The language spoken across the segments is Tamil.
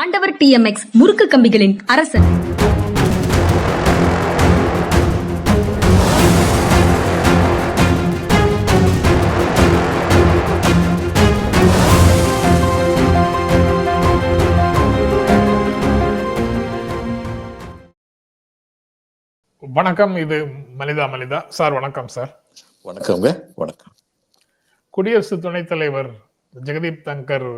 ஆண்டவர் டிஎம்எக்ஸ் முறுக்கு கம்பிகளின் அரசன். வணக்கம் இது மனிதா மனிதா. சார் வணக்கம் சார். வணக்கங்க வணக்கம். குடியரசு துணைத் தலைவர் ஜெகதீப் தங்கர்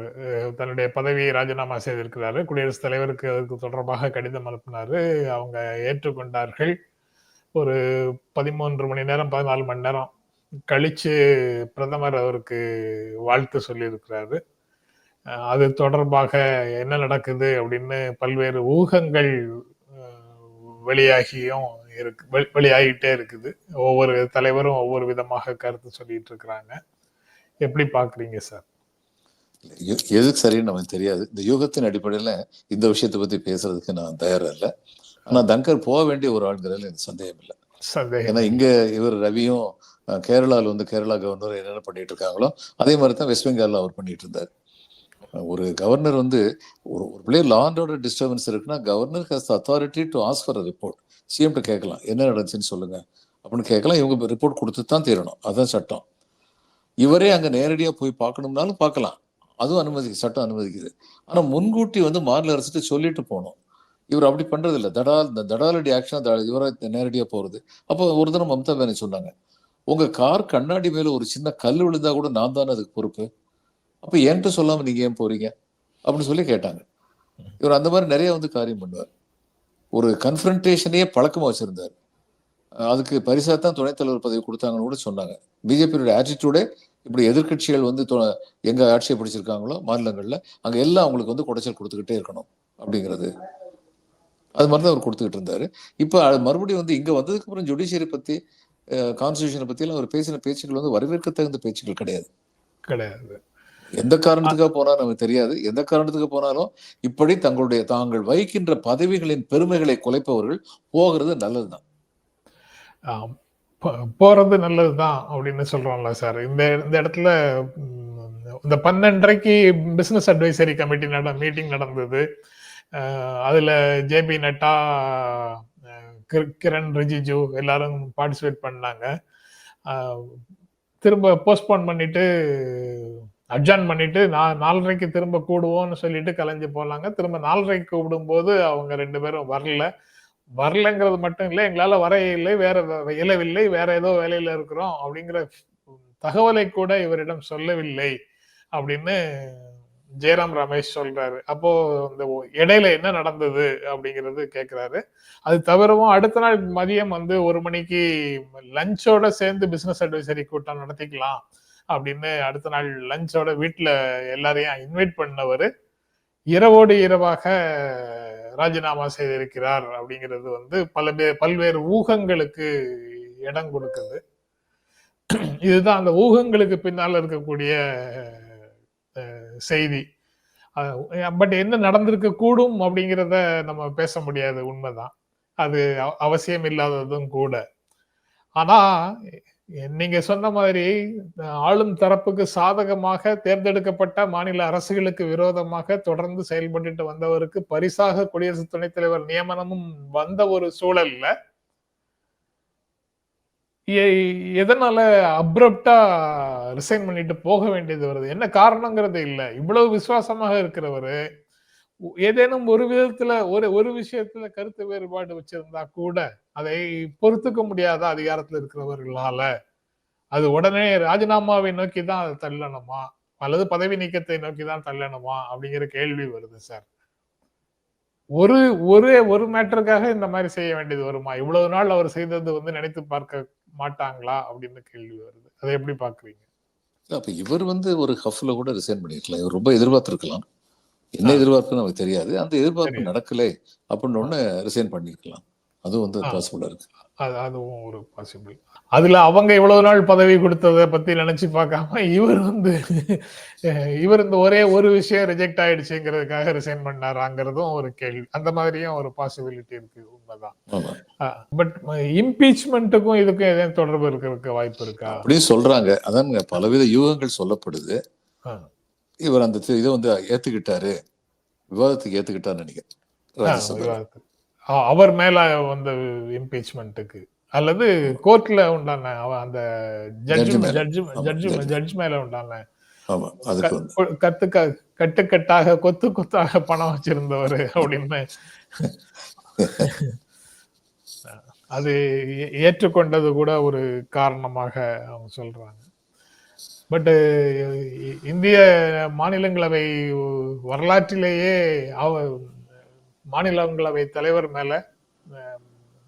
தன்னுடைய பதவியை ராஜினாமா செய்திருக்கிறாரு. குடியரசுத் தலைவருக்கு அதற்கு தொடர்பாக கடிதம் அனுப்பினாரு. அவங்க ஏற்றுக்கொண்டார்கள். ஒரு பதிமூன்று மணி நேரம் பதினாலு மணி நேரம் கழிச்சு பிரதமர் அவருக்கு வாழ்த்து சொல்லியிருக்கிறாரு. அது தொடர்பாக என்ன நடக்குது அப்படின்னு பல்வேறு ஊகங்கள் வெளியாகியும் இருக்கு வெளியாகிட்டே இருக்குது. ஒவ்வொரு தலைவரும் ஒவ்வொரு விதமாக கருத்து சொல்லிட்டு இருக்கிறாங்க. எப்படி பாக்குறீங்க சார்? எதுக்கு சரின்னு நமக்கு தெரியாது. இந்த யூகத்தின் அடிப்படையில இந்த விஷயத்தை பத்தி பேசுறதுக்கு நான் தயாரா இல்லை ஆனா தங்கர் போக வேண்டிய ஒரு ஆளுங்கிறதுல எனக்கு சந்தேகம் இல்லை சந்தேகம். ஏன்னா இங்க இவர் ரவியும் அஹ், கேரளால வந்து கேரளா கவர்னர் என்னென்ன பண்ணிட்டு இருக்காங்களோ அதே மாதிரி தான் வெஸ்ட் பெங்கால்ல அவர் பண்ணிட்டு இருந்தார். ஒரு கவர்னர் வந்து ஒரு ஒரு பிள்ளை லா அண்ட் ஆர்டர் டிஸ்டர்பன்ஸ் இருக்குன்னா governor has authority to ask for report. சிஎம்கிட்ட கேட்கலாம் என்ன நடந்துச்சுன்னு சொல்லுங்க. அப்படின்னு கேட்கலாம் இவங்க ரிப்போர்ட் கொடுத்து தான் தீரணும். அதான் சட்டம். இவரே அங்க நேரடியா போய் பார்க்கணும்னாலும் பார்க்கலாம். அதுவும் அனுமதிக்கு சட்டம் அனுமதிக்குது. ஆனா முன்கூட்டி வந்து மாநில அரசுட்டு சொல்லிட்டு போகணும் இவர் அப்படி பண்ணுறதில்ல தடால் இந்த தடாலடி ஆக்ஷன் இவரை நேரடியாக போறது. அப்போ ஒரு தினம் மம்தா பேனர்ஜி சொன்னாங்க உங்க கார் கண்ணாடி மேல ஒரு சின்ன கல் விழுந்தா கூட நான் தானே அதுக்கு பொறுப்பு? அப்போ என்கிட்ட சொல்லாம நீங்க ஏன் போறீங்க? அப்படின்னு சொல்லி கேட்டாங்க. இவர் அந்த மாதிரி நிறைய வந்து காரியம் பண்ணுவார். ஒரு கன்ஃபரன்டேஷனையே பழக்கமா வச்சுருந்தார். அதுக்கு பரிசா தான் துணைத் தலைவர் பதவி கொடுத்தாங்கன்னு கூட சொன்னாங்க. பிஜேபியோட ஆட்டிடியூடே இப்படி எதிர்க்கட்சிகள் வந்து எங்க ஆட்சியை பிடிச்சிருக்காங்களோ மாநிலங்கள்ல அங்க எல்லாம் அவங்களுக்கு வந்து குடைச்சல் கொடுத்துக்கிட்டே இருக்கணும் அப்படிங்கிறது. அது மாதிரி தான் அவர் கொடுத்துக்கிட்டு இருந்தாரு. இப்போ அது மறுபடியும் வந்து இங்க வந்ததுக்கு அப்புறம் ஜுடிஷியரி பத்தி கான்ஸ்டியூஷனை பத்தி எல்லாம் அவர் பேசின பேச்சுக்கள் வந்து வரவேற்க தகுந்த பேச்சுக்கள் கிடையாது. கிடையாது. எந்த காரணத்துக்காக போனா நமக்கு தெரியாது. எந்த காரணத்துக்கு போனாலும் இப்படி தங்களுடைய தாங்கள் வகிக்கின்ற பதவிகளின் பெருமைகளை குலைப்பவர்கள் போகிறது நல்லதுதான். போகிறது நல்லது தான் அப்படின்னு சொல்றோம்ல சார். இந்த இந்த இடத்துல இந்த பன்னெண்டரைக்கு பிசினஸ் அட்வைசரி கமிட்டி நட மீட்டிங் நடந்தது. அதில் அதுல ஜேபி நட்டா கிரண் ரிஜிஜு எல்லாரும் பார்ட்டிசிபேட் பண்ணாங்க. திரும்ப போஸ்ட்போன் பண்ணிட்டு அட்ஜான் பண்ணிட்டு நான் நாலரைக்கு திரும்ப கூடுவோம்னு சொல்லிட்டு கலைஞ்சு போனாங்க திரும்ப நாலரைக்கு கூப்பிடும்போது அவங்க ரெண்டு பேரும் வரல. வரலங்கிறது மட்டும் இல்லை எங்களால் வர இல்லை வேற இயலவில்லை வேற ஏதோ வேலையில இருக்கிறோம் அப்படிங்கிற தகவலை கூட இவரிடம் சொல்லவில்லை அப்படின்னு ஜெயராம் ரமேஷ் சொல்றாரு. அப்போ இந்த இடையில என்ன நடந்தது அப்படிங்கிறது கேட்கிறாரு அது தவிரவும் அடுத்த நாள் மதியம் வந்து ஒரு மணிக்கு லஞ்சோட சேர்ந்து பிசினஸ் அட்வைசரி கூட்டம் நடத்திக்கலாம் அப்படின்னு அடுத்த நாள் லஞ்சோட வீட்டுல எல்லாரையும் இன்வைட் பண்ணவர். இரவோடு இரவாக ராஜினாமா செய்திருக்கிறார் அப்படிங்கிறது வந்து பல பல்வேறு ஊகங்களுக்கு இடம் கொடுக்குது. இதுதான் அந்த ஊகங்களுக்கு பின்னால் இருக்கக்கூடிய செய்தி. பட் என்ன நடந்திருக்க கூடும் அப்படிங்கிறத நம்ம பேச முடியாது உண்மைதான். அது அவ- அவசியம் இல்லாததும் கூட. ஆனா நீங்க சொன்ன மாதிரி ஆளும் தரப்புக்கு சாதகமாக தேர்ந்தெடுக்கப்பட்ட மாநில அரசுகளுக்கு விரோதமாக தொடர்ந்து செயல்பட்டு வந்தவருக்கு பரிசாக குடியரசு துணைத் தலைவர் நியமனமும் வந்த ஒரு சூழல்ல எதனால அப்ரப்டா ரிசைன் பண்ணிட்டு போக வேண்டியது வருது? என்ன காரணங்கிறது இல்ல. இவ்வளவு விசுவாசமாக இருக்கிறவரு ஏதேனும் ஒரு விதத்துல ஒரு ஒரு விஷயத்துல கருத்து வேறுபாடு வச்சிருந்தா கூட அதை பொறுத்துக்க முடியாத அதிகாரத்துல இருக்கிறவர்களால அது உடனே ராஜினாமாவை நோக்கி தான் அதை தள்ளணுமா? அல்லது பதவி நீக்கத்தை நோக்கி தான் தள்ளணுமா? அப்படிங்கிற கேள்வி வருது சார். ஒரு ஒரு ஒரு மேட்டருக்காக இந்த மாதிரி செய்ய வேண்டியது வருமா? இவ்வளவு நாள் அவர் செய்தது வந்து நினைத்து பார்க்க மாட்டாங்களா? அப்படின்னு கேள்வி வருது. அதை எப்படி பாக்குறீங்க அப்ப இவர் வந்து ஒரு ஹஃப்ல கூட ரிசைன் பண்ணிருக்கலாம். இவர் ரொம்ப எதிர்பார்த்திருக்கலாம். என்ன எதிர்பார்ப்புன்னு நமக்கு தெரியாது. அந்த எதிர்பார்ப்பு. நடக்கலை அப்படின்னு ஒண்ணு ரிசைன் பண்ணிருக்கலாம். அதுவும் வந்து ஆ. பாசிபிளா இருக்கு. அது அதுவும் ஒரு பாசிபிள் அதுல அவங்க இவ்வளவு நாள் பதவி கொடுத்ததை பத்தி நினைச்சு பார்க்காம இவர் வந்து இவர் இந்த ஒரே ஒரு விஷயம் ரிஜெக்ட் ஆயிடுச்சுங்கிறதுக்காக ரிசைன் பண்ணாராங்கிறதும் ஒரு கேள்வி. அந்த மாதிரியும் ஒரு பாசிபிலிட்டி இருக்கு. உண்மைதான். பட் இம்பீச்மெண்ட்டுக்கும் இதுக்கும் எதையும் தொடர்பு இருக்கிறதுக்கு வாய்ப்பு இருக்கா? அப்படின்னு சொல்றாங்க. அதானுங்க பலவித யூகங்கள் சொல்லப்படுது. இவர் அந்த இதை வந்து ஏத்துக்கிட்டாரு. விவாதத்துக்கு ஏத்துக்கிட்டான்னு நினைக்கிறேன். அவர் மேல வந்த இம்பீச்மெண்ட்டுக்கு அல்லது கோர்ட்ல உண்டான அந்த ஜட்ஜு. Judge judge. ஜட்ஜ் மேல உண்டான கத்து கட்டுக்கட்டாக கொத்து கொத்தாக பணம் வச்சிருந்தவர் அப்படின்னு. அது ஏற்றுக்கொண்டது கூட ஒரு காரணமாக அவங்க சொல்றாங்க. பட் இந்திய மாநிலங்களவை வரலாற்றிலேயே மாநிலங்களவை தலைவர் மேல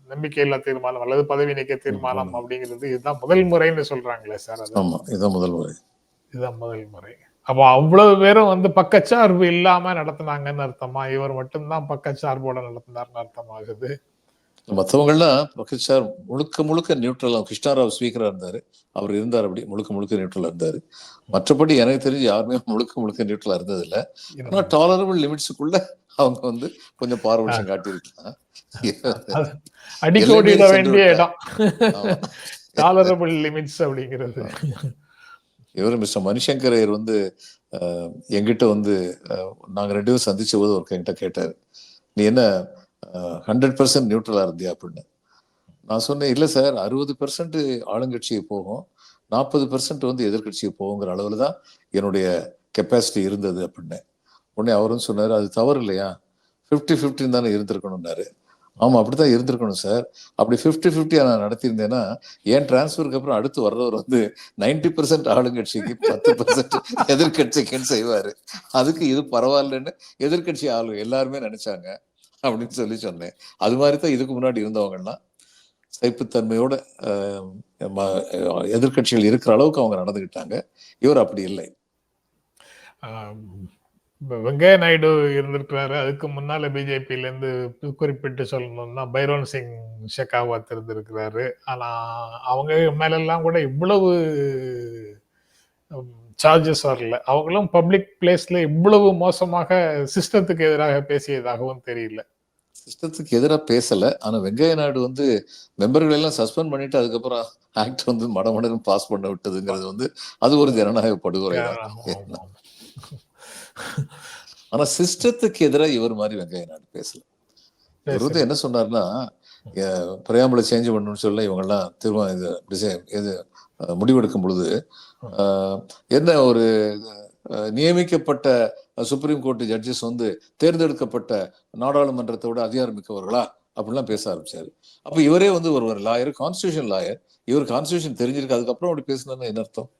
நம்பிக்கையில்லா தீர்மானம் அல்லது பதவி நீக்க தீர்மானம் அப்படிங்கிறது இதுதான் முதல் முறைன்னு சொல்றாங்களே சார் இதான் முதல் முறை. இதுதான் முதல் முறை. அப்போ அவ்வளவு பேரும் வந்து பக்கச்சார்பு இல்லாம நடத்துனாங்கன்னு அர்த்தமா? இவர் மட்டும்தான் பக்கச்சார்போட நடத்தினார்னு அர்த்தமாகுது மற்றவங்கள்லாம் பக்கச்சார் முழுக்க முழுக்க நியூட்ரலா கிருஷ்ணாராவ் ஸ்பீக்கரா இருந்தாரு. அவர் இருந்தார் அப்படி முழுக்க முழுக்க நியூட்ரலா இருந்தாரு. மற்றபடி எனக்கு தெரிஞ்சு யாருமே முழுக்க முழுக்க நியூட்ரலா இருந்தது இல்ல ஆனா டாலரபிள் லிமிட்ஸுக்குள்ள அவங்க வந்து கொஞ்சம் பாரபட்சம் காட்டியிருக்கலாம். அடிக்கோடிட எல்லையை வேண்டிய இடம். டாலரபிள் லிமிட்ஸ் அப்படிங்கிறது. இவர் மிஸ்டர் மணிசங்கர் ஐயர் வந்து அஹ், என்கிட்ட வந்து அஹ், நாங்க ரெண்டு பேரும் சந்திச்ச போது ஒரு என்கிட்ட கேட்டாரு. நீ என்ன ஹண்ட்ரட் பர்சன்ட் நியூட்ரலா இருந்தியா அப்படின்னு. நான் சொன்னேன் இல்ல சார் அறுபது பர்சன்ட் ஆளுங்கட்சியை போகும். நாற்பது பர்சன்ட் வந்து எதிர்கட்சியை போகுங்கிற அளவுல தான் என்னுடைய கெப்பாசிட்டி இருந்தது அப்படின்னு. உடனே அவரும் சொன்னாரு அது தவறு இல்லையா? ஃபிஃப்டி ஃபிஃப்டின்னு தானே இருந்திருக்கணும்னாரு. ஆமா அப்படித்தான் இருந்திருக்கணும் சார். அப்படி ஃபிஃப்டி ஃபிஃப்டியாக நான் நடத்தியிருந்தேன்னா என் டிரான்ஸ்ஃபருக்கு அப்புறம் அடுத்து வர்றவர் வந்து நைன்டி பர்சன்ட் ஆளுங்கட்சிக்கு பத்து பர்சன்ட் எதிர்கட்சிக்குன்னு செய்வார். அதுக்கு இது பரவாயில்லன்னு எதிர்க்கட்சி ஆளு எல்லாருமே நினைச்சாங்க. அப்படின்னு சொல்லி சொன்னேன். அது மாதிரி தான் இதுக்கு முன்னாடி இருந்தவங்கலாம் சைப்புத்தன்மையோட எதிர்கட்சிகள் ம- எதிர்க்கட்சிகள் இருக்கிற அளவுக்கு அவங்க நடந்துக்கிட்டாங்க இவர் அப்படி இல்லை. வெங்கைய வெங்கையா நாயுடு இருந்திருக்கிறாரு. அதுக்கு முன்னால பிஜேபியில இருந்து குறிப்பிட்டு சொல்லணும்னா பைரோன் சிங் ஷெகாவத் இருந்திருக்கிறாரு ஆனா அவங்க மேலெல்லாம் கூட இவ்வளவு சார்ஜஸ் வரல. அவங்களும் பப்ளிக் பிளேஸ்ல இவ்வளவு மோசமாக சிஸ்டத்துக்கு எதிராக பேசியதாகவும் தெரியல. சிஸ்டத்துக்கு எதிராக பேசல. ஆனா வெங்கைய நாயுடு வந்து மெம்பர்கள் எல்லாம் சஸ்பெண்ட் பண்ணிட்டு அதுக்கப்புறம் ஆக்ட் வந்து மடமடன்னு பாஸ் பண்ண விட்டதுங்கிறது வந்து அது ஒரு ஜனநாயக படுகொலை. ஆனா சிஸ்டத்துக்கு எதிராக இவர் மாதிரி வெங்கைய நாயுடு பேசல. இவர் வந்து என்ன சொன்னார்னா பிரயாமலை சேஞ்ச் பண்ணணும்னு சொல்ல இவங்க எல்லாம் திரும்ப இது இது முடிவெடுக்கும் பொழுது என்ன ஒரு நியமிக்கப்பட்ட சுப்ரீம் கோர்ட் ஜட்ஜஸ் வந்து தேர்ந்தெடுக்கப்பட்ட நாடாளுமன்றத்தோட அதிகாரம் மிக்கவர்களா அப்படிலாம் பேச ஆரம்பிச்சாரு. அப்ப இவரே வந்து ஒரு ஒரு லாயர் கான்ஸ்டியூஷன் லாயர். இவர் கான்ஸ்டியூஷன் தெரிஞ்சிருக்கு அதுக்கப்புறம் அப்படி பேசினதுன்னு என்ன அர்த்தம்?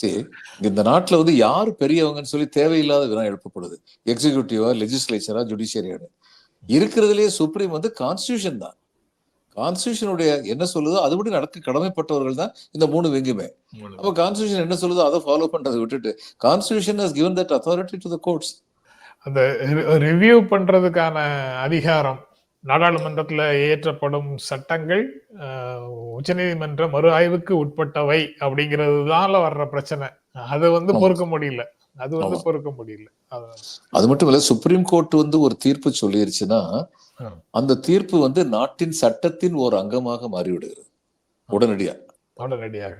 சரி இந்த நாட்டுல வந்து யார் பெரியவங்கன்னு சொல்லி தேவையில்லாத வினா எழுப்பப்படுது. எக்ஸிகியூட்டிவா லெஜிஸ்லேச்சரா ஜுடிஷியரியான இருக்கிறதுலயே சுப்ரீம் வந்து கான்ஸ்டியூஷன் தான். கான்ஸ்டியூஷனுடைய என்ன சொல்லுதோ அதுபடி நடக்க கடமைப்பட்டவர்கள் தான் இந்த மூணு விங்குமே. அப்ப கான்ஸ்டியூஷன் என்ன சொல்லுதோ அதை ஃபாலோ பண்றதை விட்டுட்டு constitution has given that authority to the courts. அந்த ரிவ்யூ பண்றதுக்கான அதிகாரம் நாடாளுமன்றத்துல இயற்றப்படும் சட்டங்கள் உச்சநீதிமன்ற மறு ஆய்வுக்கு உட்பட்டவை அப்படிங்கிறதுதால வர்ற பிரச்சனை அது வந்து. பொறுக்க முடியல அது வந்து. பொறுக்க முடியல அது மட்டும் இல்ல சுப்ரீம் கோர்ட் வந்து ஒரு தீர்ப்பு சொல்லிருச்சுன்னா. அந்த தீர்ப்பு வந்து நாட்டின் சட்டத்தின் ஒரு அங்கமாக மாறிவிடுகிறது உடனடியா உடனடியாக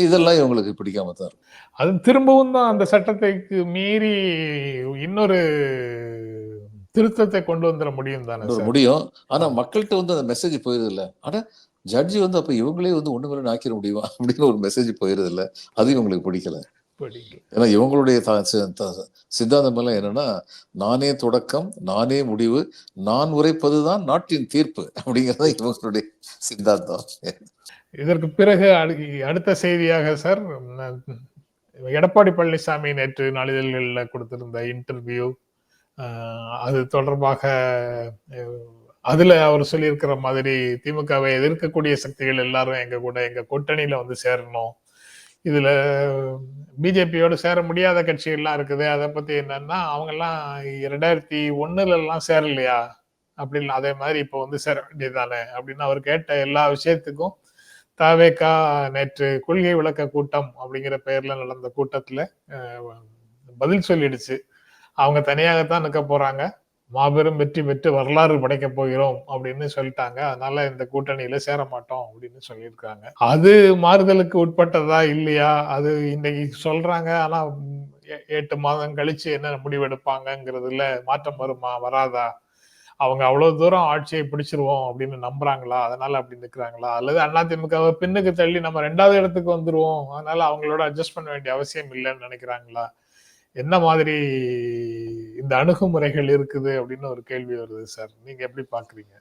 இதெல்லாம் இவங்களுக்கு பிடிக்காம தான். அது திரும்பவும் தான் அந்த சட்டத்தைக்கு மீறி இன்னொரு திருத்தத்தை கொண்டு வந்துட முடியும் தானே முடியும். ஆனா மக்கள்கிட்ட வந்து அந்த மெசேஜ் போயிருது இல்ல ஆனா ஜட்ஜி வந்து அப்ப இவங்களே வந்து ஒண்ணு மேல ஆக்கிட முடியுமா? அப்படின்னு ஒரு மெசேஜ் போயிருது இல்ல அது இவங்களுக்கு பிடிக்கல. ஏன்னா இவங்களுடைய சித்தாந்தம் எல்லாம் என்னன்னா நானே தொடக்கம் நானே முடிவு நான் உரைப்பதுதான் நாட்டின் தீர்ப்பு அப்படிங்கறது இவங்களுடைய சித்தாந்தம். இதற்கு பிறகு அடு- அடுத்த செய்தியாக சார் எடப்பாடி பழனிசாமி நேற்று நாளிதழ்களில் கொடுத்திருந்த இன்டர்வியூ அது தொடர்பாக அதுல அவர் சொல்லியிருக்கிற மாதிரி திமுகவை எதிர்க்கக்கூடிய சக்திகள் எல்லாரும் எங்க கூட எங்க கூட்டணியில வந்து சேரணும். இதுல பிஜேபியோடு சேர முடியாத கட்சிகள்லாம் இருக்குது. அதை பத்தி என்னன்னா அவங்க எல்லாம் ரெண்டாயிரத்தி ஒண்ணுல எல்லாம் சேரலையா? அப்படின்னு அதே மாதிரி இப்போ வந்து சேர வேண்டியதானே அப்படின்னு அவர் கேட்ட எல்லா விஷயத்துக்கும் தாவேக்கா நேற்று கொள்கை விளக்க கூட்டம் அப்படிங்கிற பெயர்ல நடந்த கூட்டத்துல பதில் சொல்லிடுச்சு. அவங்க தனியாகத்தான் நிற்க போறாங்க. மாபெரும் வெற்றி பெற்று வரலாறு படைக்க போகிறோம் அப்படின்னு சொல்லிட்டாங்க. அதனால இந்த கூட்டணியில சேர மாட்டோம் அப்படின்னு சொல்லியிருக்காங்க. அது மாறுதலுக்கு உட்பட்டதா இல்லையா? அது இன்னைக்கு சொல்றாங்க. ஆனா எ- எட்டு மாதம் கழிச்சு என்ன முடிவெடுப்பாங்கங்கிறதுல மாற்றம் வருமா வராதா? அவங்க அவ்வளவு தூரம் ஆட்சியை பிடிச்சிருவோம் அப்படின்னு நம்புறாங்களா? அதனால அப்படி நிக்கிறாங்களா? அல்லது அதிமுகவை பின்னுக்கு தள்ளி நம்ம ரெண்டாவது இடத்துக்கு வந்துருவோம். அதனால அவங்களோட அட்ஜஸ்ட் பண்ண வேண்டிய அவசியம் இல்லைன்னு நினைக்கிறாங்களா? என்ன மாதிரி இந்த அணுகுமுறைகள் இருக்குது அப்படின்னு ஒரு கேள்வி வருது சார். நீங்க எப்படி பாக்குறீங்க?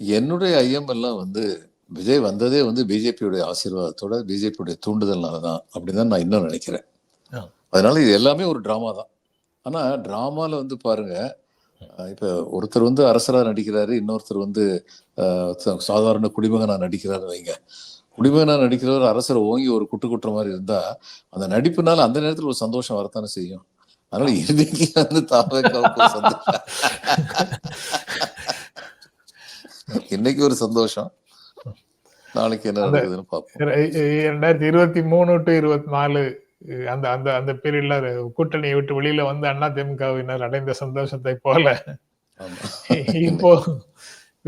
என்னுடைய ஐயம் எல்லாம் வந்து விஜய் வந்ததே வந்து பிஜேபியுடைய ஆசீர்வாதத்தோட பிஜேபியுடைய தூண்டுதல்னால தான் அப்படின்னு தான் நான் இன்னும் நினைக்கிறேன். அதனால இது எல்லாமே ஒரு டிராமா தான். ஆனா டிராமால வந்து பாருங்க இப்ப ஒருத்தர் வந்து அரசரா நடிக்கிறாரு இன்னொருத்தர் வந்து சாதாரண குடிமகனா நடிக்கிறாரு வைங்க. குடிமகனா நடிக்கிறவர் அரசரை ஓங்கி ஒரு குட்டு குட்டுற மாதிரி இருந்தா அந்த நடிப்புனால அந்த நேரத்துல ஒரு சந்தோஷம் வரத்தானே செய்யும். அதனால இன்னைக்கு வந்து தாவேக்காவுக்கு ஒரு சந்தோஷம். இன்னைக்கு ஒரு சந்தோஷம். நாளைக்கு என்ன நடக்குதுன்னு பார்ப்போம். இரண்டாயிரத்தி இருபத்தி மூணு டு இருபத்தி நாலு அந்த அந்த அந்த பீரியட்ல கூட்டணியை விட்டு வெளியில வந்து அண்ணா திமுகவினர் அடைந்த சந்தோஷத்தை போல. இப்போ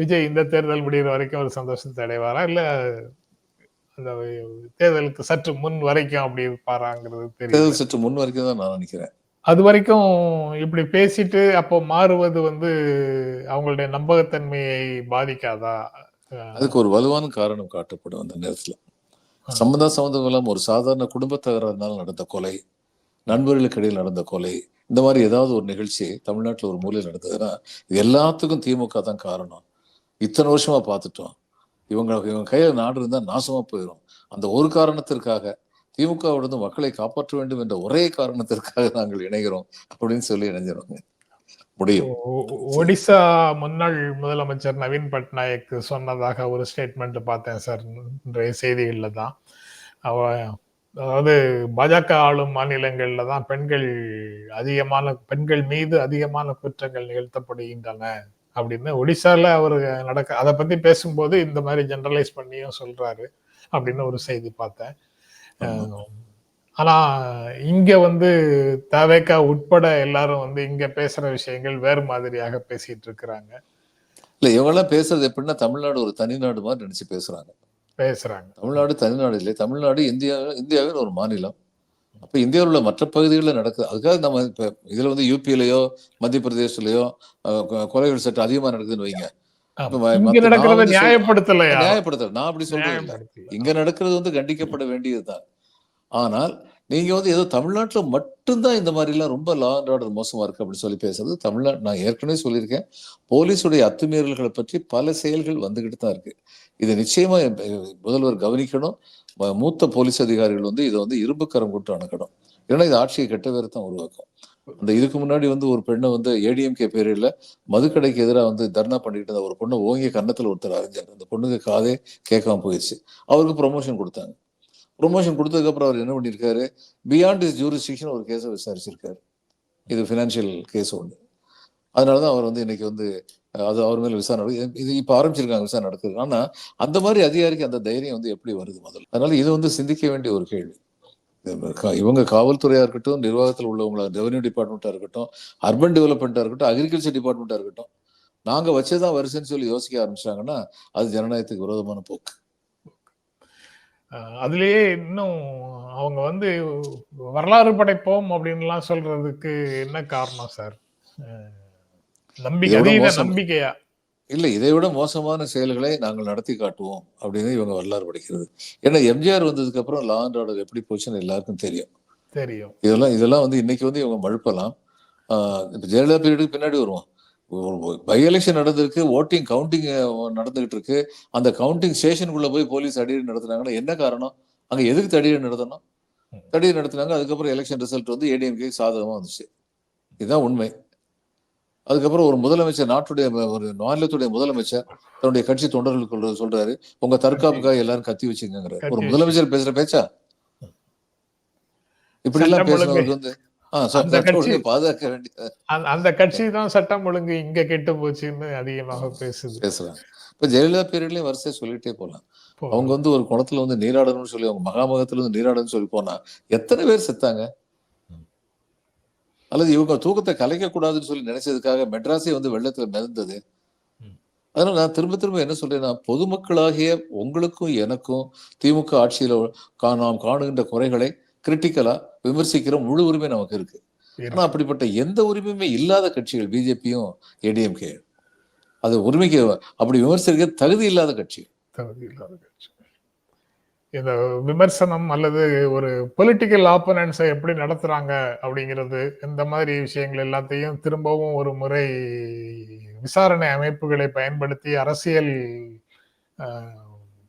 விஜய் இந்த தேர்தல் முடிகிற வரைக்கும் ஒரு சந்தோஷத்தை அடைவாரா? இல்ல அந்த தேர்தலுக்கு சற்று முன் வரைக்கும் அப்படி இருப்பாராங்கிறது தேர்தல் சற்று முன் வரைக்கும் தான் நான் நினைக்கிறேன். அது வரைக்கும் இப்படி பேசிட்டு அப்போ மாறுவது வந்து அவங்களுடைய நம்பகத்தன்மையை பாதிக்காதா? அதுக்கு ஒரு வலுவான காரணம் காட்டப்படும் அந்த நேரத்துல. சம்பந்தா சம்பந்தம் இல்லாம ஒரு சாதாரண குடும்ப தகராறுனால நடந்த கொலை நண்பர்களுக்கு இடையில் நடந்த கொலை இந்த மாதிரி ஏதாவது ஒரு நிகழ்ச்சி தமிழ்நாட்டுல ஒரு மூலையில் நடந்ததுன்னா இது எல்லாத்துக்கும் திமுக தான் காரணம். இத்தனை வருஷமா பார்த்துட்டோம். இவங்க இவங்க கையில் நாடு இருந்தால் நாசமாக போயிடும் அந்த ஒரு காரணத்திற்காக திமுகவிலிருந்து மக்களை காப்பாற்ற வேண்டும் என்ற ஒரே காரணத்திற்காக நாங்கள் இணைகிறோம் அப்படின்னு சொல்லி இணைஞ்சிருவாங்க. முடியும். ஒடிசா முன்னாள் முதலமைச்சர் நவீன் பட்நாயக் சொன்னதாக ஒரு ஸ்டேட்மெண்ட் பார்த்தேன் சார் இன்றைய செய்திகளில் தான். அவ அதாவது பாஜக ஆளும் மாநிலங்களில் தான் பெண்கள் அதிகமான பெண்கள் மீது அதிகமான குற்றங்கள் நிகழ்த்தப்படுகின்றன. அப்படின்னு ஒடிசால அவர் நடக்க அதை பத்தி பேசும்போது இந்த மாதிரி ஜெனரலைஸ் பண்ணியும் சொல்றாரு அப்படின்னு ஒரு செய்தி பார்த்தேன். ஆனா இங்க வந்து தவேக்கா உட்பட எல்லாரும் வந்து இங்க பேசுற விஷயங்கள் வேறு மாதிரியாக பேசிட்டு இருக்கிறாங்க. இல்ல இவங்கெல்லாம் பேசுறது எப்படின்னா தமிழ்நாடு ஒரு தனிநாடு மாதிரி நினைச்சு பேசுறாங்க. பேசுறாங்க. தமிழ்நாடு தனிநாடு இல்லை தமிழ்நாடு இந்தியா இந்தியாவின் ஒரு மாநிலம். அப்ப இந்தியாவில் உள்ள மற்ற பகுதிகளில் நடக்குது. அதுக்காக நம்ம இப்ப இதுல வந்து யூபியிலயோ மத்திய பிரதேசலயோ கொலைகள் சற்று அதிகமா நடக்குதுன்னு வைங்க. நியாயப்படுத்தலையா? நியாயப்படுத்தல. நான் அப்படி நியாயப்படுத்தல இங்க நடக்கிறது வந்து கண்டிக்கப்பட வேண்டியதுதான். ஆனால் நீங்கள் வந்து ஏதோ தமிழ்நாட்டில் மட்டும்தான் இந்த மாதிரிலாம் ரொம்ப லா அண்ட் ஆர்டர் மோசமாக இருக்குது அப்படின்னு சொல்லி பேசுறது தமிழ்நாடு நான் ஏற்கனவே சொல்லியிருக்கேன். போலீஸுடைய அத்துமீறல்களை பற்றி பல செயல்கள் வந்துக்கிட்டு தான் இருக்குது இதை நிச்சயமாக முதல்வர் கவனிக்கணும். மூத்த போலீஸ் அதிகாரிகள் வந்து இதை வந்து இரும்புக்கரம் கொண்டு அணுக்கணும் ஏன்னா இது ஆட்சியை கெட்ட வேறு தான் உருவாக்கும். அந்த இதுக்கு முன்னாடி வந்து ஒரு பெண்ணை வந்து ஏடிஎம்கே பேரில் மதுக்கடைக்கு எதிராக வந்து தர்ணா பண்ணிக்கிட்டு இருந்த ஒரு பொண்ணை ஓங்கிய கன்னத்தில் ஒருத்தர் அறிஞ்சார். அந்த பொண்ணுக்கு காதே கேட்காம போயிடுச்சு அவருக்கு ப்ரொமோஷன் கொடுத்தாங்க. ப்ரொமோஷன் கொடுத்ததுக்கப்புறம் அவர் என்ன பண்ணியிருக்காரு? பியாண்ட் இஸ் ஜூரிஸ்டிக்ஷன் ஒரு கேஸை விசாரிச்சிருக்காரு. இது ஃபினான்ஷியல் கேஸ் ஒன்று அதனால தான் அவர் வந்து இன்னைக்கு வந்து அது அவர் மேலே விசாரணை நடக்குது. இது இப்போ ஆரம்பிச்சிருக்காங்க விசாரணை நடக்குது. ஆனால் அந்த மாதிரி அதிகாரிக்கு அந்த தைரியம் வந்து எப்படி வருது முதல்ல? அதனால இது வந்து சிந்திக்க வேண்டிய ஒரு கேள்வி. கா- இவங்க காவல்துறையா இருக்கட்டும் நிர்வாகத்தில் உள்ளவங்கள ரெவன்யூ டிபார்ட்மெண்ட்டா இருக்கட்டும் அர்பன் டெவலப்மெண்ட்டா இருக்கட்டும் அக்ரிகல்ச்சர் டிபார்ட்மெண்ட்டா இருக்கட்டும் நாங்கள் வச்சதான் வருஷன்னு சொல்லி யோசிக்க ஆரம்பிச்சாங்கன்னா அது ஜனநாயகத்துக்கு விரோதமான போக்கு. அதுலயே இன்னும் அவங்க வந்து வரலாறு படைப்போம் அப்படின்லாம் சொல்றதுக்கு என்ன காரணம் சார்? நம்பிக்கை அதீத. நம்பிக்கையா? இல்ல இதை விட மோசமான செயல்களை நாங்கள் நடத்தி காட்டுவோம் அப்படின்னு இவங்க வரலாறு படிக்கிறது. ஏன்னா எம்ஜிஆர் வந்ததுக்கு அப்புறம் லா அண்ட் ஆர்டர் எப்படி போச்சுன்னு எல்லாருக்கும் தெரியும். தெரியும். இதெல்லாம் இதெல்லாம் வந்து இன்னைக்கு வந்து இவங்க மழுப்பலாம். இப்ப ஜெயலலிதா பீரியடுக்கு பின்னாடி வருவோம் பை எலெக்ஷன் நடந்திருக்கு ஓட்டிங் கவுண்டிங் நடந்துகிட்டு இருக்கு. அந்த கவுண்டிங் ஸ்டேஷனுக்குள்ள போய் போலீஸ் அடியடி நடத்துனாங்கன்னா என்ன காரணம்? அங்க எதுக்கு தடியடி நடத்தணும்? தடியடி நடத்துனாங்க அதுக்கப்புறம் எலெக்ஷன் ரிசல்ட் வந்து ஏடிஎம்கே சாதகமா வந்துச்சு. இதுதான் உண்மை. அதுக்கப்புறம் ஒரு முதலமைச்சர் நாட்டுடைய ஒரு மாநிலத்துடைய முதலமைச்சர் தன்னுடைய கட்சி தொண்டர்களுக்கு சொல்ற- சொல்றாரு உங்க தற்காப்புக்காக எல்லாரும் கத்தி வச்சுங்கிறாரு ஒரு முதலமைச்சர் பேசுற பேச்சா? இப்படி எல்லாம். பேசுனவருக்கு வந்து அந்த கட்சி- ஒழுங்கை பாதுகாக்க வேண்டிய அந்த- அந்த கட்சி தான் சட்டம் ஒழுங்கு இங்க கெட்டு போச்சுன்னு அதிகமாக பேசுது. பேசுறாங்க. இப்ப ஜெயலலிதா பீரியட்லயும் வரிசையா சொல்லிட்டே போலாம். அவங்க வந்து ஒரு குளத்துல வந்து நீராடணும்னு சொல்லி அவங்க மகாமகத்துல இருந்து நீராடணும்னு சொல்லி போனா எத்தனை பேர் செத்தாங்க? அல்லது இவங்க தூக்கத்தை கலைக்க கூடாதுன்னு சொல்லி நினைச்சதுக்காக மெட்ராஸே வந்து வெள்ளத்துல மிதந்தது. அதனால நான் திரும்ப திரும்ப என்ன சொல்றேன்னா பொதுமக்களாகிய உங்களுக்கும் எனக்கும் திமுக ஆட்சியில கா- நாம் காணுகின்ற குறைகளை கிரிட்டிக்கலா விமர்சிக்கிற முழு உரிமை நமக்கு இருக்கு. இருக்கு. ஆனா அப்படிப்பட்ட எந்த உரிமையுமே இல்லாத கட்சிகள் பிஜேபியும் ஏடிஎம்கே அது உரிமைக்கு அப்படி விமர்சிக்க தகுதி இல்லாத கட்சி தகுதி இல்லாத கட்சி இந்த விமர்சனம் அல்லது ஒரு பொலிட்டிக்கல் ஆப்போனன்ஸை எப்படி நடத்துறாங்க அப்படிங்கிறது இந்த மாதிரி விஷயங்கள் எல்லாத்தையும் திரும்பவும் ஒரு முறை விசாரணை அமைப்புகளை பயன்படுத்தி அரசியல்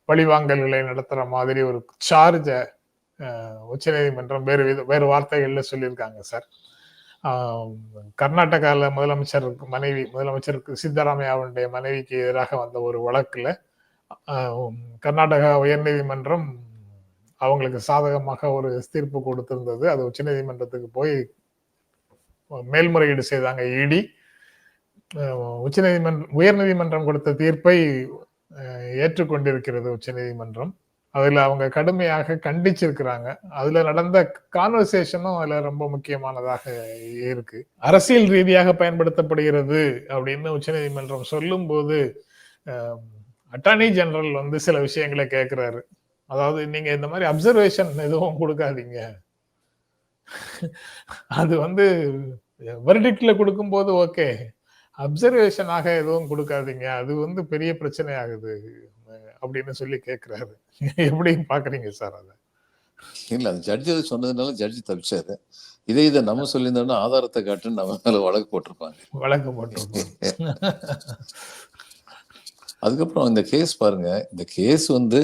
பழிவாங்கல்களை நடத்துற மாதிரி ஒரு சார்ஜை உச்சநீதிமன்றம் வேறு வித வேறு வார்த்தைகள்ல சொல்லியிருக்காங்க சார். கர்நாடகாவில் முதலமைச்சர் மனைவி முதலமைச்சருக்கு சித்தராமையாவுடைய மனைவிக்கு எதிராக வந்த ஒரு வழக்கில் கர்நாடகா உயர்நீதிமன்றம் அவங்களுக்கு சாதகமாக ஒரு தீர்ப்பு கொடுத்திருந்தது. அது உச்சநீதிமன்றத்துக்கு போய் மேல்முறையீடு செய்தாங்க இடி. உச்சநீதிமன்றம் உயர்நீதிமன்றம் கொடுத்த தீர்ப்பை ஏற்றுக்கொண்டிருக்கிறது உச்சநீதிமன்றம் அதில் அவங்க கடுமையாக கண்டிச்சிருக்கிறாங்க. அதில் நடந்த கான்வர்சேஷனும் அதில் ரொம்ப முக்கியமானதாக இருக்கு. அரசியல் ரீதியாக பயன்படுத்தப்படுகிறது அப்படின்னு உச்சநீதிமன்றம் சொல்லும்போது அஹ், அட்டார்னி ஜெனரல் வந்து சில விஷயங்களை கேட்குறாரு அதாவது நீங்க இந்த மாதிரி அப்சர்வேஷன் எதுவும் கொடுக்காதீங்க. அது வந்து வெர்டிக்ட்ல கொடுக்கும்போது ஓகே அப்சர்வேஷனாக எதுவும் கொடுக்காதீங்க. அது வந்து பெரிய பிரச்சனை ஆகுது அப்படின்னு சொல்லி கேட்கிறாரு எப்படி பாக்குறீங்க சார் அதை? இல்ல அந்த ஜட்ஜி அதை சொன்னதுனால ஜட்ஜி தப்பிச்சாரு. இதே இதை நம்ம சொல்லியிருந்தோம்னா ஆதாரத்தை காட்டுன்னு நம்ம மேல வழக்கு போட்டிருப்பாங்க. வழக்கு போட்டு அதுக்கப்புறம் இந்த கேஸ் பாருங்க. இந்த கேஸ் வந்து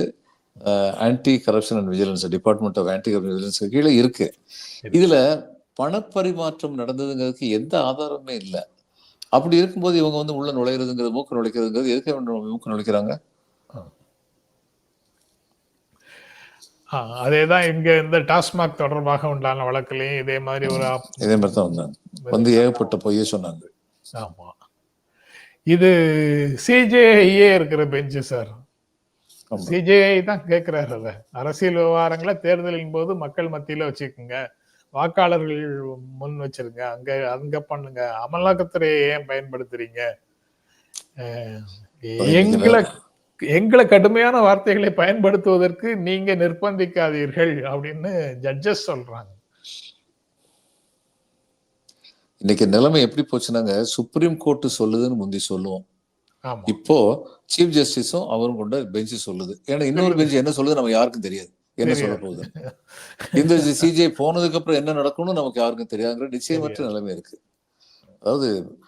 anti corruption and vigilance department of anti corruption vigilance கீழே இருக்கு. இதுல பணப்பரிமாற்றம் நடந்ததுங்கிறதுக்கு எந்த ஆதாரமே இல்லை. அப்படி இருக்கும்போது இவங்க வந்து உள்ள நுழையிறதுங்கிறது மூக்கு நுழைக்கிறதுங்கிறது எதுக்கு மூக்கு நுழைக்கிறாங்க? அதேதான் இங்க இந்த டாஸ்மாக் தொடர்பாக உண்டான வழக்குலயும் இதே மாதிரி ஒரு இதே மாதிரி தான் வந்தாங்க வந்து ஏகப்பட்ட பொய்யே சொன்னாங்க. ஆமா. இது சிஜேஐயே இருக்கிற பெஞ்சு சார். சிஜேஐ தான் கேட்கிறாரு அத. அரசியல் விவகாரங்களை தேர்தலின் போது மக்கள் மத்தியில வச்சுக்கோங்க. வாக்காளர்கள் முன் வச்சிருங்க. அங்க அங்க பண்ணுங்க. அமலாக்கத்துறையை ஏன் பயன்படுத்துறீங்க? எங்களை எங்களை கடுமையான வார்த்தைகளை பயன்படுத்துவதற்கு நீங்க நிர்பந்திக்காதீர்கள் அப்படின்னு ஜட்ஜஸ் சொல்றாங்க. இன்னைக்கு நிலைமை எப்படி போச்சுன்னாங்க சுப்ரீம் கோர்ட் சொல்லுதுன்னு முந்தி சொல்லுவோம். இப்போ சீஃப் ஜஸ்டிஸும் அவரும் கொண்ட பெஞ்சு சொல்லுது. ஏன்னா இன்னொரு பெஞ்ச் என்ன சொல்லுது நம்ம யாருக்கும் தெரியாது. என்ன சொல்ல. போகுது? இந்த சிஜே போனதுக்கு அப்புறம் என்ன நடக்கும்னு நமக்கு யாருக்கும் தெரியாதுங்கிற நிச்சயமற்ற நிலைமை இருக்கு. அதாவது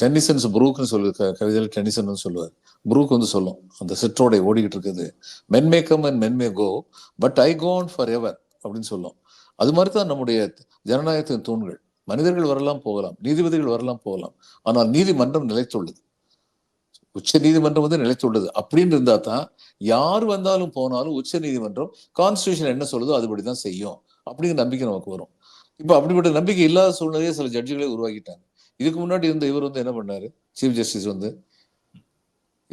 டென்னிசன்ஸ் ப்ரூக்னு சொல்லு கவிதையில் டென்னிசன் சொல்லுவார். ப்ரூக் வந்து சொல்லும் அந்த செட்டோட ஓடிக்கிட்டு இருக்குது. Men may come and men may go but I go on for ever அப்படின்னு சொல்லும். அது மாதிரி தான் நம்முடைய ஜனநாயகத்தின் தூண்கள். மனிதர்கள் வரலாம் போகலாம் நீதிபதிகள் வரலாம் போகலாம் ஆனால் நீதிமன்றம் நிலைத்துள்ளது. உச்ச நீதிமன்றம் வந்து நிலைத்துள்ளது. அப்படின்னு இருந்தா தான் யார் வந்தாலும் போனாலும் உச்ச நீதிமன்றம் கான்ஸ்டியூஷன் என்ன சொல்லுதோ அதுபடி தான் செய்யும். அப்படிங்கிற நம்பிக்கை நமக்கு வரும். இப்போ அப்படிப்பட்ட நம்பிக்கை இல்லாத சூழ்நிலையை சில ஜட்ஜுகளே உருவாக்கிட்டாங்க. இதுக்கு முன்னாடி இருந்த இவர் வந்து என்ன பண்ணாரு? சீஃப் ஜஸ்டிஸ் வந்து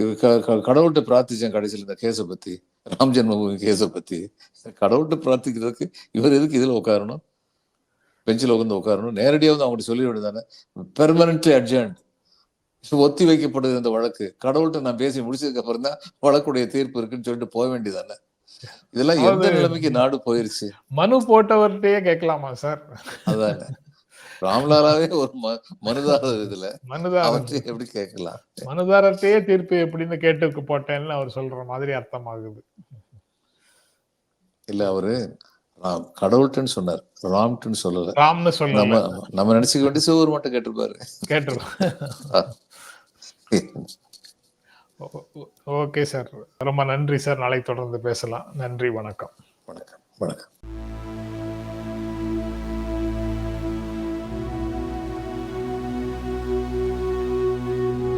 இவர் கடவுள்கிட்ட பிரார்த்திச்சேன் கடைசியில் இந்த கேஸை பத்தி ராம் ஜென்மபூமி கேஸை பத்தி. கடவுள்கிட்ட பிரார்த்திக்கிறதுக்கு இவர் எதுக்கு இதுல உட்காரணும்? பெஞ்சில் உட்காந்து உட்காரணும். நேரடியாக வந்து அவங்கள்ட்ட சொல்லி வேண்டியதானே பெர்மனன்ட்லி அட்ஜர்ன்ட் ஒத்தி வைக்கப்படுது இந்த வழக்கு. கடவுள்கிட்ட நான் பேசி முடிச்சதுக்கு அப்புறம் தான் வழக்குடைய தீர்ப்பு இருக்குன்னு சொல்லிட்டு போக வேண்டியதானே இதெல்லாம் எந்த நிலைமைக்கு நாடு போயிருச்சு? மனு போட்டவர்கிட்டயே கேட்கலாமா சார்? அதானே. ராம்லாலாவே ஒரு மனுதாரர் இதுல. மனுதாரர். எப்படி கேட்கலாம்? மனுதாரத்தையே தீர்ப்பு எப்படின்னு கேட்டுக்கு போட்டேன்னு அவர் சொல்ற மாதிரி அர்த்தமாகுது. இல்ல அவரு கடவுள்கிட்டன்னு சொன்னார். ராம்ட்டுன்னு சொல்லல. ராம்னு நம்ம சொல்லல. நம்ம நினைச்சுக்க வேண்டிய சிவர் மட்டும் கேட்டிருப்பாரு. கேட்டுருவோம் ஓகே சார். ரொம்ப நன்றி சார். நாளைக்கு தொடர்ந்து பேசலாம். நன்றி வணக்கம். வணக்கம் வணக்கம்.